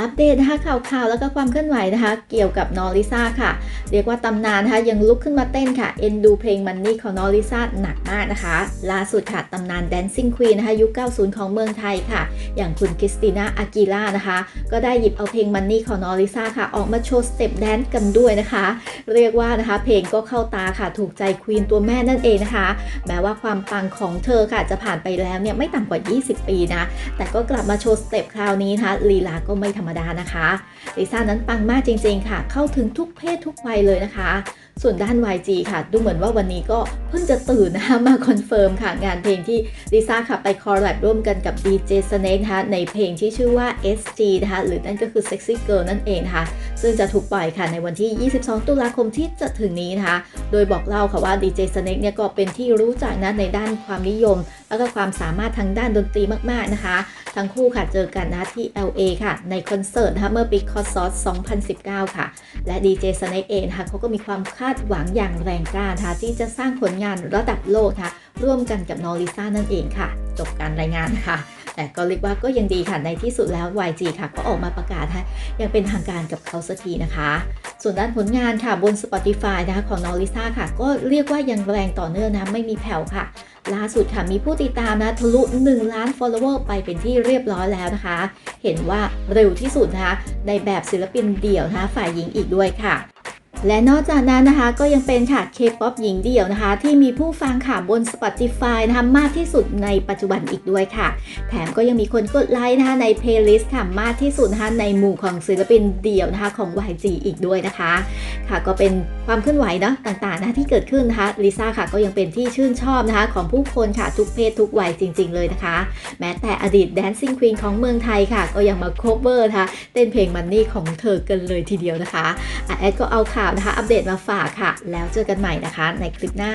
อัปเดตนะคะข่าวๆแล้วก็ความเคลื่อนไหวนะคะ เกี่ยวกับนอริซ่าค่ะ เรียกว่าตำนานนะคะยังลุกขึ้นมาเต้นค่ะ เอ็นดูเพลงมันนี่ของนอริซ่าหนักมากนะคะ ล่าสุดค่ะตำนาน Dancing Queen นะคะยุค 90 ของเมืองไทยค่ะ อย่างคุณคริสติน่าอากิล่านะคะ ก็ได้หยิบเอาเพลงมันนี่ของนอริซ่าค่ะ ออกมาโชว์สเต็ปแดนซ์กันด้วยนะคะ เรียกว่านะคะเพลงก็เข้าตาค่ะถูกใจควีนตัวแม่นั่นเองนะคะ แม้ว่าความปังของเธอค่ะจะผ่านไปแล้วเนี่ยไม่ต่ำกว่า 20 ปีนะแต่ก็กลับมาโชว์สเต็ปคราวนี้นะคะลีลาก็ไม่ธรรมดานะคะ ลิซ่านั้นปังมากจริงๆค่ะ เข้าถึงทุกเพศทุกวัยเลยนะคะ ส่วนด้าน YG ค่ะ ดูเหมือนว่าวันนี้ก็เพิ่งจะตื่นนะคะมาคอนเฟิร์มค่ะ งานเพลงที่ลิซ่าค่ะไปคอร์รัปร่วมกันกับ DJ Snake นะคะในเพลงที่ชื่อว่า SG นะคะหรือนั่นก็คือ Sexy Girl นั่นเองนะคะ ซึ่งจะถูกปล่อยค่ะในวันที่ 22 ตุลาคมที่จะถึงนี้นะคะ โดยบอกเล่าค่ะว่า DJ Snake เนี่ยก็เป็นที่รู้จักนะในด้านความนิยม แล้วก็ความสามารถทางด้านดนตรีมาก ๆ นะคะ ทั้งคู่ค่ะเจอกันนะที่ LA ค่ะ ในคอนเสิร์ตนะคะเมื่อปีคอสอส2019 ค่ะ และ DJ Snake เองนะคะเขาก็มีความคาดหวังอย่างแรงกล้านะคะที่จะสร้างผลงานระดับโลกนะคะร่วมกันกับนอริซ่านั่นเองค่ะ จบการรายงานนะคะแต่ก็เรียกว่าก็ยังดีค่ะในที่สุดแล้ว YG ค่ะก็ออกมาประกาศให้ยังเป็นทางการกับเขาสักทีนะคะ ส่วนด้านผลงานค่ะบน Spotify นะคะของนอริซ่าค่ะ ก็เรียกว่ายังแรงต่อเนื่องนะไม่มีแผ่วค่ะ ล่าสุดค่ะมีผู้ติดตามนะทะลุ 1 ล้าน follower ไปเป็นที่เรียบร้อยแล้วนะคะ เห็นว่าเร็วที่สุดนะคะในแบบศิลปินเดี่ยวนะคะฝ่ายหญิงอีกด้วยค่ะ และนอกจากนั้นนะคะก็ยังเป็นค่ะ K-POP หญิงเดี่ยวนะคะ ที่มีผู้ฟังค่ะบน Spotify นะคะมากที่สุดในปัจจุบันอีกด้วยค่ะ แถมก็ยังมีคนกดไลค์นะคะใน playlist ค่ะมากที่สุดนะคะในหมู่ของศิลปินเดี่ยวนะคะของ YG อีกด้วยนะคะ ค่ะก็เป็นความเคลื่อนไหวเนาะต่างๆนะะที่เกิดขึ้นนะคะลิซ่าค่ะก็ยังเป็นที่ชื่นชอบนะคะของผู้คนค่ะทุกเพศทุกวัยจริง ๆ เลยนะคะ แม้แต่อดีต Dancing Queen ของเมืองไทยค่ะ ก็ยังมา cover นะคะเต้นเพลงมันนี่ของเธอกันเลยทีเดียวนะคะอะแอดก็เอาข่าวนะคะ อัปเดตมาฝากค่ะ แล้วเจอกันใหม่นะคะ ในคลิปหน้า